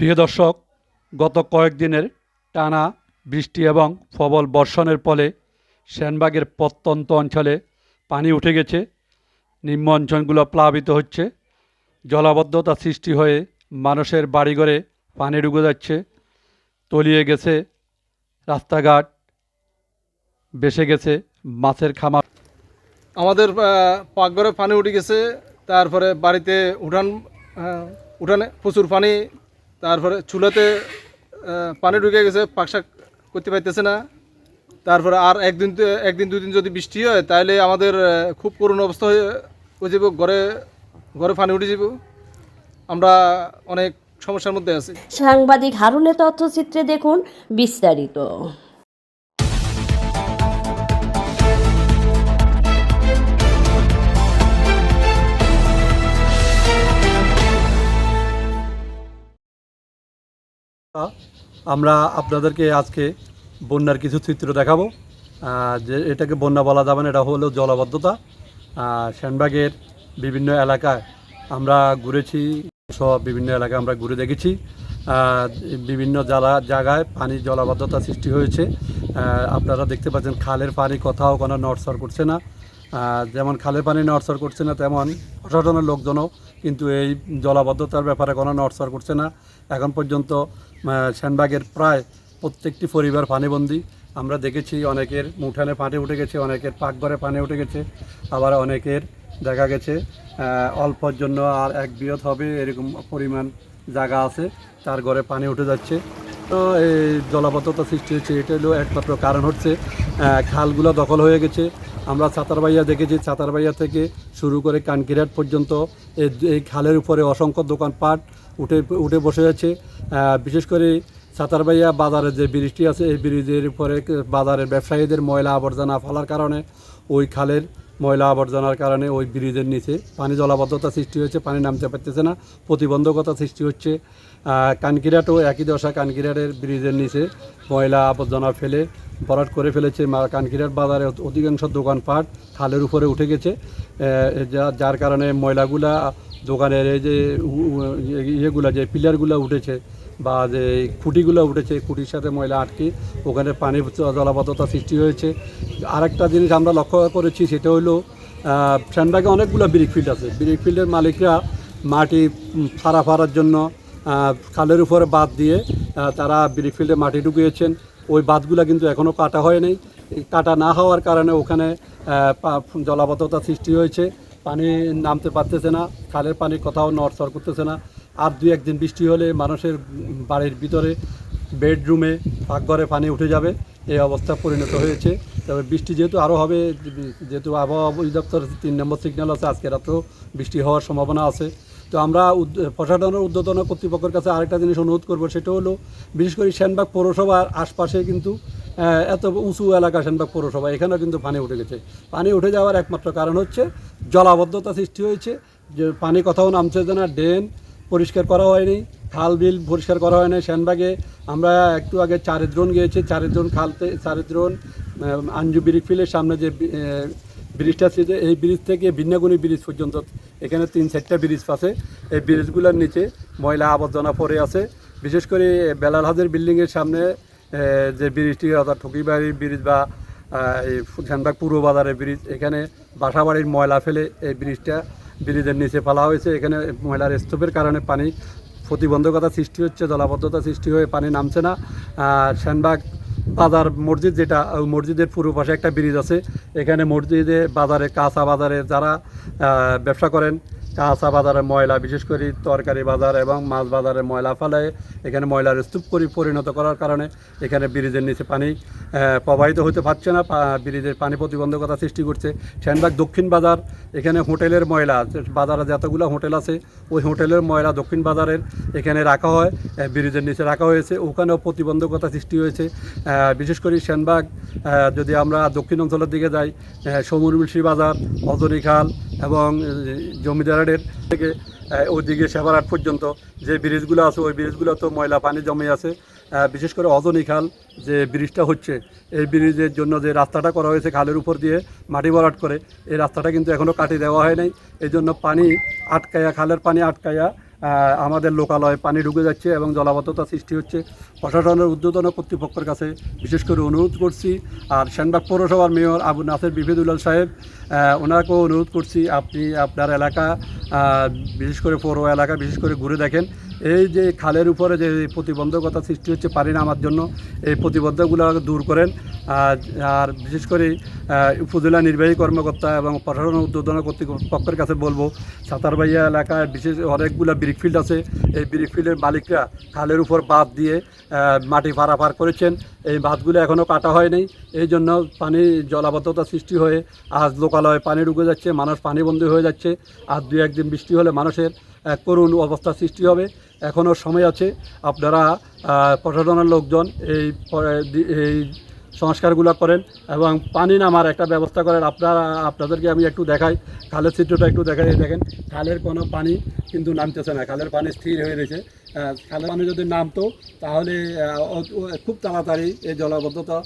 প্রিয় দর্শক, গত কয়েকদিনের টানা বৃষ্টি এবং প্রবল বর্ষণের ফলে সেনবাগের প্রত্যন্ত অঞ্চলে পানি উঠে গেছে। নিম্ন অঞ্চলগুলো প্লাবিত হচ্ছে। জলাবদ্ধতা সৃষ্টি হয়ে মানুষের বাড়িঘরে পানি ঢুকে যাচ্ছে। তলিয়ে গেছে রাস্তাঘাট বেসে গেছে মাছের খামার। আমাদের পাকঘরে পানি উঠে গেছে। তারপরে বাড়িতে উঠান উঠানে প্রচুর পানি তারপরে চুলাতে পানি ঢুকে গেছে, পাকশাক করতে পারতেছে না। তারপরে আর একদিন একদিন, দুদিন যদি বৃষ্টি হয় তাহলে আমাদের খুব করুণ অবস্থা হয়ে হয়ে যাব ঘরে ঘরে পানি উঠে যাব আমরা অনেক সমস্যার মধ্যে আছি। সাংবাদিক হারুনে তথ্যচিত্রে দেখুন বিস্তারিত। আমরা আপনাদেরকে আজকে বন্যার কিছু চিত্র দেখাবো। যে এটাকে বন্যা বলা যাবে না এটা হলো জলাবদ্ধতা। আহ, সেনবাগের বিভিন্ন এলাকায় আমরা ঘুরেছি সব বিভিন্ন এলাকায় আমরা ঘুরে দেখেছি। বিভিন্ন জ্বালা জায়গায় পানি জলাবদ্ধতা সৃষ্টি হয়েছে। আপনারা দেখতে পাচ্ছেন খালের পানি কোথাও কোনো নড়সড় করছে না। যেমন খালের পানি নড়সড় করছে না তেমন প্রশাসনের লোকজনও কিন্তু এই জলাবদ্ধতার ব্যাপারে কোনো নড়সড় করছে না। এখন পর্যন্ত সেনবাগের প্রায় প্রত্যেকটি পরিবার পানিবন্দী। আমরা দেখেছি অনেকের মুঠানে পানি উঠে গেছে, অনেকের পাকঘরে পানি উঠে গেছে, আবার অনেকের দেখা গেছে অল্পর জন্য আর এক বৃহৎ হবে এরকম পরিমাণ জায়গা আছে, তার ঘরে পানি উঠে যাচ্ছে। তো এই জলাবদ্ধতা সৃষ্টি হচ্ছে এটা হলো একমাত্র কারণ হচ্ছে খালগুলো দখল হয়ে গেছে আমরা ছাতারবাইয়া দেখেছি, ছাতারবাইয়া থেকে শুরু করে কানকিরাট পর্যন্ত এই খালের উপরে অসংখ্য দোকানপাট উঠে উঠে বসে আছে। বিশেষ করে ছাতারবাইয়া বাজারের যে ব্রিজটি আছে, এই ব্রিজের উপরে বাজারের ব্যবসায়ীদের ময়লা আবর্জনা ফেলার কারণে, ওই খালের ময়লা আবর্জনার কারণে ওই ব্রিজের নিচে পানি জলাবদ্ধতা সৃষ্টি হয়েছে, পানি নামতে পারতেছে না, প্রতিবন্ধকতা সৃষ্টি হচ্ছে। কানকিরাটও একই দশা কানকিরাটের ব্রিজের নিচে ময়লা আবর্জনা ফেলে ভরাট করে ফেলেছে কানকিরাট বাজারে। অধিকাংশ দোকানপাট খালের উপরে উঠে গেছে। যার কারণে ময়লাগুলা, দোকানের এই যে উ- ইয়েগুলা, যে পিলারগুলো উঠেছে বা যে খুঁটিগুলো উঠেছে, খুঁটির সাথে ময়লা আটকে ওখানে পানি জলাবদ্ধতা সৃষ্টি হয়েছে। আরেকটা জিনিস আমরা লক্ষ্য করেছি, সেটা হলো সেনবাগে অনেকগুলো ব্রিক ফিল্ড আছে। ব্রিক ফিল্ডের মালিকরা মাটি ফাড়া ফাড়ার জন্য খালের উপরে বাঁধ দিয়ে তারা ব্রিক ফিল্ডে মাটি ঢুকিয়েছেন। ওই বাঁধগুলো কিন্তু এখনও কাটা হয়নি এই কাটা না হওয়ার কারণে ওখানে জলাবদ্ধতা সৃষ্টি হয়েছে। পানি নামতে পারতেছে না, খালের পানি কোথাও নড়চড় করতেছে না। আর দু একদিন বৃষ্টি হলে মানুষের বাড়ির ভিতরে বেডরুমে, পাকঘরে পানি উঠে যাবে। এই অবস্থা পরিণত হয়েছে। তবে বৃষ্টি যেহেতু আরও হবে, যেহেতু আবহাওয়া অধিদপ্তর তিন নম্বর সিগন্যাল আছে, আজকে রাত্রেও বৃষ্টি হওয়ার সম্ভাবনা আছে। তো আমরা প্রশাসনের উদ্যোতন কর্তৃপক্ষের কাছে আরেকটা জিনিস অনুরোধ করব, সেটা হলো বিশেষ করে সেনবাগ পৌরসভার আশপাশে কিন্তু এত উঁচু এলাকা সেনবাগ পৌরসভা, এখানেও কিন্তু পানি উঠে গেছে। পানি উঠে যাওয়ার একমাত্র কারণ হচ্ছে জলাবদ্ধতা সৃষ্টি হয়েছে, যে পানি কোথাও নামছে না, ড্রেন পরিষ্কার করা হয়নি, খাল বিল পরিষ্কার করা হয়নি। সেনবাগে আমরা একটু আগে চারিদ্রোন গিয়েছি চারিদ্রোন খালতে চারিদ্রোন আঞ্জু ব্রিক ফিলের সামনে যে ব্রিজটা আছে এই ব্রিজ থেকে ভিন্নাগুনি ব্রিজ পর্যন্ত, এখানে তিন চারটা ব্রিজ আছে। এই ব্রিজগুলোর নিচে ময়লা আবর্জনা পড়ে আছে। বিশেষ করে বেলাল হাজের বিল্ডিংয়ের সামনে যে ব্রিজটি, অর্থাৎ ঠকিবাড়ির ব্রিজ বা এই সেনবাগ পূর্ব বাজারের ব্রিজ, এখানে বাসাবাড়ির ময়লা ফেলে এই ব্রিজটা, ব্রিজের নিচে ফেলা হয়েছে। এখানে ময়লার স্তূপের কারণে পানি প্রতিবন্ধকতা সৃষ্টি হচ্ছে, জলাবদ্ধতা সৃষ্টি হয়ে পানি নামছে না। আর সেনবাগ বাজার মসজিদ যেটা মসজিদের পূর্ব পাশে একটা ব্রিজ আছে। এখানে মসজিদে বাজারে, কাঁচা বাজারে যারা ব্যবসা করেন কাঁচা বাজারে ময়লা বিশেষ করে তরকারি বাজার এবং মাছ বাজারে ময়লা ফেলায় এখানে ময়লার স্তূপ করে পরিণত করার কারণে এখানে ব্রিজের নিচে পানি প্রবাহিত হতে পারছে না। ব্রিজের পানি প্রতিবন্ধকতা সৃষ্টি করছে। সেনবাগ দক্ষিণ বাজার এখানে হোটেলের ময়লা বাজারে যতগুলো হোটেল আছে ওই হোটেলের ময়লা দক্ষিণ বাজারের এখানে রাখা হয় ব্রিজের নিচে রাখা হয়েছে। ওখানেও প্রতিবন্ধকতা সৃষ্টি হয়েছে। বিশেষ করে সেনবাগ যদি আমরা দক্ষিণ অঞ্চলের দিকে যাই আহ, সমুর মিলসি বাজার অজনী খাল এবং জমিদারের থেকে আহ, ওইদিকে সেবারাট পর্যন্ত যে ব্রিজগুলো আছে ওই ব্রিজগুলো তো ময়লা পানি জমে আছে। বিশেষ করে অজনী খাল যে ব্রিজটা হচ্ছে এই ব্রিজের জন্য যে রাস্তাটা করা হয়েছে খালের উপর দিয়ে মাটি ভরাট করে এই রাস্তাটা কিন্তু এখনও কাটি দেওয়া হয় নাই। এই জন্য পানি আটকায়া খালের পানি আটকায়া আমাদের লোকালয়ে পানি ঢুকে যাচ্ছে এবং জলাবদ্ধতা সৃষ্টি হচ্ছে। প্রশাসনের উদ্বোধন কর্তৃপক্ষের কাছে বিশেষ করে অনুরোধ করছি। আর সেনবাগ পৌরসভার মেয়র আবু নাসের বিভেদুল্লাল সাহেব ওনাকেও অনুরোধ করছি আপনি আপনার এলাকা বিশেষ করে পৌর এলাকা বিশেষ করে ঘুরে দেখেন। এই যে খালের উপরে যে প্রতিবন্ধকতা সৃষ্টি হচ্ছে পানি নামার জন্য, এই প্রতিবন্ধকগুলো দূর করেন। আর বিশেষ করে উপজেলা নির্বাহী কর্মকর্তা এবং প্রশাসন উদ্বোধন কর্তৃপক্ষের কাছে বলব, সাঁতারবাইয়া এলাকায় বিশেষ অনেকগুলো ব্রিক ফিল্ড আছে। এই ব্রিক ফিল্ডের মালিকরা খালের উপর বাঁধ দিয়ে মাটি পারাপার করেছেন। এই বাঁধগুলো এখনও কাটা হয়নি। এই জন্য পানি জলাবদ্ধতা সৃষ্টি হয়ে আজ লোকালয়ে পানি ঢুকে যাচ্ছে, মানুষ পানিবন্দী হয়ে যাচ্ছে। আর দু একদিন বৃষ্টি হলে মানুষের এক করুণ অবস্থা সৃষ্টি হবে। এখনও সময় আছে। আপনারা প্রশাসনের লোকজন এই এই সংস্কারগুলো করেন এবং পানি নামার একটা ব্যবস্থা করেন। আপনারা, আপনাদেরকে আমি একটু দেখাই। খালের চিত্রটা একটু দেখাই। দেখেন, খালের কোনো পানি কিন্তু নামতেছে না। খালের পানি স্থির হয়ে রয়েছে। খালের পানি যদি নামতো, তাহলে খুব তাড়াতাড়ি এই জলাবদ্ধতা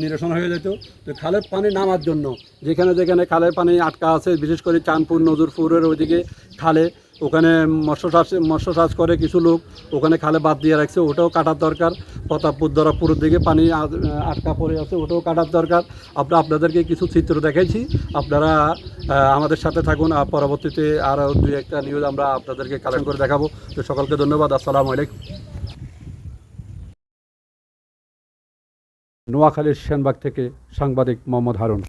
নিরসন হয়ে যেত। তো খালের পানি নামার জন্য যেখানে যেখানে খালের পানি আটকা আছে, বিশেষ করে চাঁদপুর, নজরপুরের ওইদিকে খালে ওখানে মৎস্য চাষ মৎস্য চাষ করে কিছু লোক, ওখানে খালে বাদ দিয়ে রাখছে, ওটাও কাটার দরকার। প্রতাপপুর দরাপুরের দিকে পানি আটকা পড়ে আছে, ওটাও কাটার দরকার। আমরা আপনাদেরকে কিছু চিত্র দেখাইছি। আপনারা আমাদের সাথে থাকুন, আর পরবর্তীতে আরও দুই একটা নিউজ আমরা আপনাদেরকে কালেক্ট করে দেখাবো। তো সকলকে ধন্যবাদ, আসসালামু আলাইকুম। নোয়াখালীর সেনবাগ থেকে সাংবাদিক মোহাম্মদ হারুন।